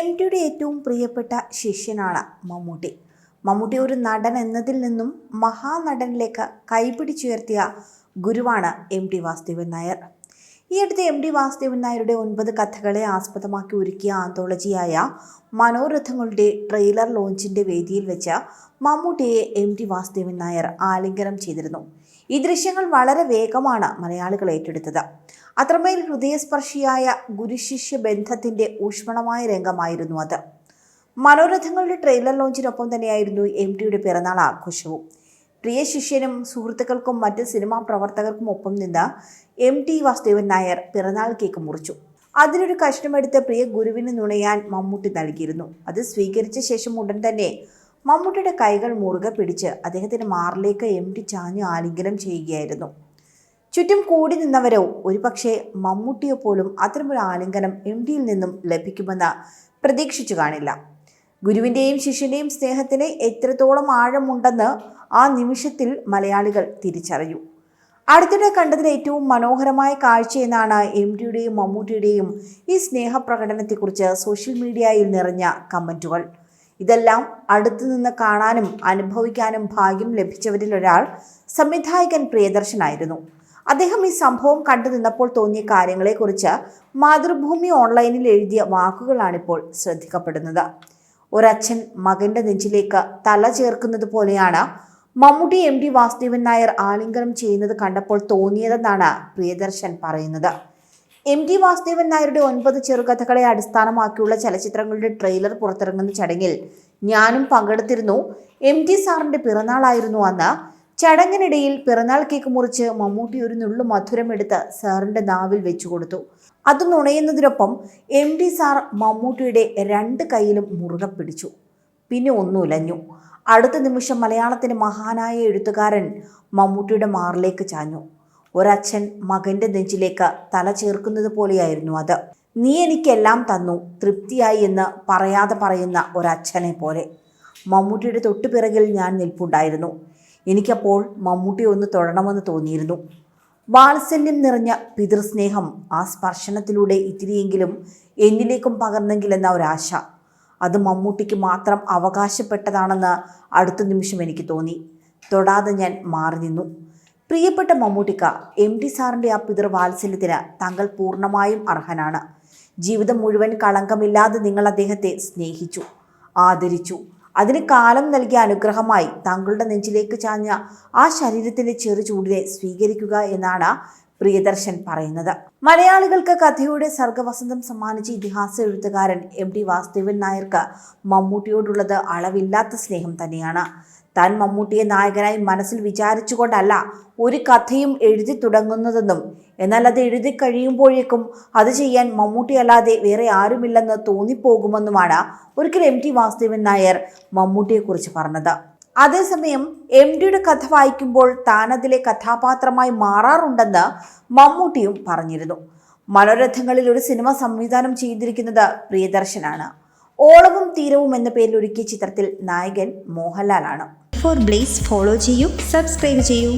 M ടിയുടെ ഏറ്റവും പ്രിയപ്പെട്ട ശിഷ്യനാണ് മമ്മൂട്ടി. മമ്മൂട്ടി ഒരു നടൻ എന്നതിൽ നിന്നും മഹാനടനിലേക്ക് കൈപിടിച്ചുയർത്തിയ ഗുരുവാണ് എം ടി വാസുദേവൻ നായർ. ഈ അടുത്ത് എം ഡി വാസുദേവൻ നായരുടെ ഒൻപത് കഥകളെ ആസ്പദമാക്കി ഒരുക്കിയ ആന്തോളജിയായ മനോരഥങ്ങളുടെ ട്രെയിലർ ലോഞ്ചിന്റെ വേദിയിൽ വെച്ച് മമ്മൂട്ടിയെ എം ഡി വാസുദേവൻ നായർ ആലിംഗനം ചെയ്തിരുന്നു. ഈ ദൃശ്യങ്ങൾ വളരെ വേഗമാണ് മലയാളികൾ ഏറ്റെടുത്തത്. അത്രമേൽ ഹൃദയസ്പർശിയായ ഗുരുശിഷ്യ ബന്ധത്തിന്റെ ഊഷ്മളമായ രംഗമായിരുന്നു അത്. മനോരഥങ്ങളുടെ ട്രെയിലർ ലോഞ്ചിനൊപ്പം തന്നെയായിരുന്നു എം ഡിയുടെ പിറന്നാൾ ആഘോഷവും. പ്രിയ ശിഷ്യനും സുഹൃത്തുക്കൾക്കും മറ്റ് സിനിമാ പ്രവർത്തകർക്കും ഒപ്പം നിന്ന് എം ടി വാസുദേവൻ നായർ പിറന്നാൾ കേക്ക് മുറിച്ചു. അതിനൊരു കഷ്ണമെടുത്ത് പ്രിയ ഗുരുവിന് നുണയാൻ മമ്മൂട്ടി നൽകിയിരുന്നു. അത് സ്വീകരിച്ച ശേഷം ഉടൻ തന്നെ മമ്മൂട്ടിയുടെ കൈകൾ മുറുകെ പിടിച്ച് അദ്ദേഹത്തിന് മാറിലേക്ക് എം ടി ചാഞ്ഞു ആലിംഗനം ചെയ്യുകയായിരുന്നു. ചുറ്റും കൂടി നിന്നവരോ ഒരുപക്ഷെ മമ്മൂട്ടിയെ പോലും അത്തരമൊരു ആലിംഗനം എം ടിയിൽ നിന്നും ലഭിക്കുമെന്ന് പ്രതീക്ഷിച്ചു കാണില്ല. ഗുരുവിന്റെയും ശിഷ്യന്റെയും സ്നേഹത്തിന് എത്രത്തോളം ആഴമുണ്ടെന്ന് ആ നിമിഷത്തിൽ മലയാളികൾ തിരിച്ചറിഞ്ഞു. അടുത്തിടെ കണ്ടതിൽ ഏറ്റവും മനോഹരമായ കാഴ്ചയെന്നാണ് എം ഡിയുടെയും മമ്മൂട്ടിയുടെയും ഈ സ്നേഹപ്രകടനത്തെക്കുറിച്ച് സോഷ്യൽ മീഡിയയിൽ നിറഞ്ഞ കമന്റുകൾ ഇതെല്ലാം അടുത്തു നിന്ന് കാണാനും അനുഭവിക്കാനും ഭാഗ്യം ലഭിച്ചവരിൽ ഒരാൾ സംവിധായകൻ പ്രിയദർശനായിരുന്നു. അദ്ദേഹം ഈ സംഭവം കണ്ടു നിന്നപ്പോൾ തോന്നിയ കാര്യങ്ങളെക്കുറിച്ച് മാതൃഭൂമി ഓൺലൈനിൽ എഴുതിയ വാക്കുകളാണിപ്പോൾ ശ്രദ്ധിക്കപ്പെടുന്നത്. ഒരച്ഛൻ മകന്റെ നെഞ്ചിലേക്ക് തല ചേർക്കുന്നത് പോലെയാണ് മമ്മൂട്ടി എം ഡി വാസുദേവൻ നായർ ആലിംഗനം ചെയ്യുന്നത് കണ്ടപ്പോൾ തോന്നിയതെന്നാണ് പ്രിയദർശൻ പറയുന്നത്. എം ടി വാസുദേവൻ നായരുടെ ഒൻപത് ചെറുകഥകളെ അടിസ്ഥാനമാക്കിയുള്ള ചലച്ചിത്രങ്ങളുടെ ട്രെയിലർ പുറത്തിറങ്ങുന്ന ചടങ്ങിൽ ഞാനും പങ്കെടുത്തിരുന്നു. എം ടി സാറിന്റെ പിറന്നാളായിരുന്നു അന്ന്. ചടങ്ങിനിടയിൽ പിറന്നാൾ കേക്ക് മുറിച്ച് മമ്മൂട്ടി ഒരു നുള്ളു മധുരം എടുത്ത് സാറിന്റെ നാവിൽ വെച്ചു കൊടുത്തു. അത് നുണയുന്നതിനൊപ്പം എം ഡി സാർ മമ്മൂട്ടിയുടെ രണ്ട് കൈയിലും മുറുകെ പിടിച്ചു. പിന്നെ ഒന്നുലഞ്ഞു അടുത്ത നിമിഷം മലയാളത്തിന്റെ മഹാനായ എഴുത്തുകാരൻ മമ്മൂട്ടിയുടെ മാറിലേക്ക് ചാഞ്ഞു. ഒരച്ഛൻ മകന്റെ നെഞ്ചിലേക്ക് തല ചേർക്കുന്നത് പോലെയായിരുന്നു അത്. നീ എനിക്കെല്ലാം തന്നു തൃപ്തിയായി എന്ന് പറയാതെ പറയുന്ന ഒരച്ഛനെ പോലെ. മമ്മൂട്ടിയുടെ തൊട്ടുപിറകിൽ ഞാൻ നിൽപ്പുണ്ടായിരുന്നു. എനിക്കപ്പോൾ മമ്മൂട്ടി ഒന്ന് തൊഴണമെന്ന് തോന്നിയിരുന്നു. വാത്സല്യം നിറഞ്ഞ പിതൃസ്നേഹം ആ സ്പർശനത്തിലൂടെ ഇത്തിരിയെങ്കിലും എന്നിലേക്കും പകർന്നെങ്കിലെന്ന ഒരാശ. അത് മമ്മൂട്ടിക്ക് മാത്രം അവകാശപ്പെട്ടതാണെന്ന് അടുത്ത നിമിഷം എനിക്ക് തോന്നി. തൊടാതെ ഞാൻ മാറി നിന്നു. പ്രിയപ്പെട്ട മമ്മൂട്ടിക്ക എം ടി സാറിന്റെ ആ പിതൃവാത്സല്യത്തിന് താങ്കൾ പൂർണമായും അർഹനാണ്. ജീവിതം മുഴുവൻ കളങ്കമില്ലാതെ നിങ്ങൾ അദ്ദേഹത്തെ സ്നേഹിച്ചു ആദരിച്ചു അതിന് കാലം നൽകിയ അനുഗ്രഹമായി താങ്കളുടെ നെഞ്ചിലേക്ക് ചാഞ്ഞ ആ ശരീരത്തിന്റെ ചെറു ചൂടിനെ സ്വീകരിക്കുക എന്നാണ് പ്രിയദർശൻ പറയുന്നത്. മലയാളികൾക്ക് കഥയുടെ സർഗവസന്തം സമ്മാനിച്ച ഇതിഹാസ എഴുത്തുകാരൻ എം ടി വാസുദേവൻ നായർക്ക് മമ്മൂട്ടിയോടുള്ളത് അളവില്ലാത്ത സ്നേഹം തന്നെയാണ്. താൻ മമ്മൂട്ടിയെ നായകനായി മനസ്സിൽ വിചാരിച്ചുകൊണ്ടല്ല ഒരു കഥയും എഴുതി തുടങ്ങുന്നതെന്നും. എന്നാൽ അത് എഴുതി കഴിയുമ്പോഴേക്കും അത് ചെയ്യാൻ മമ്മൂട്ടി അല്ലാതെ വേറെ ആരുമില്ലെന്ന് തോന്നിപ്പോകുമെന്നുമാണ് ഒരിക്കൽ എം ടി വാസുദേവൻ നായർ മമ്മൂട്ടിയെക്കുറിച്ച് പറഞ്ഞത്. അതേസമയം എം ഡിയുടെ കഥ വായിക്കുമ്പോൾ താനതിലെ കഥാപാത്രമായി മാറാറുണ്ടെന്ന് മമ്മൂട്ടിയും പറഞ്ഞിരുന്നു. മനോരഥങ്ങളിൽ ഒരു സിനിമ സംവിധാനം ചെയ്തിരിക്കുന്നത് പ്രിയദർശനാണ്. ഓളവും തീരവും എന്ന പേരിൽ ഒരുക്കിയ ചിത്രത്തിൽ നായകൻ മോഹൻലാലാണ്. ഫോർ ബ്ലേസ് ഫോളോ ചെയ്യൂ സബ്സ്ക്രൈബ് ചെയ്യൂ.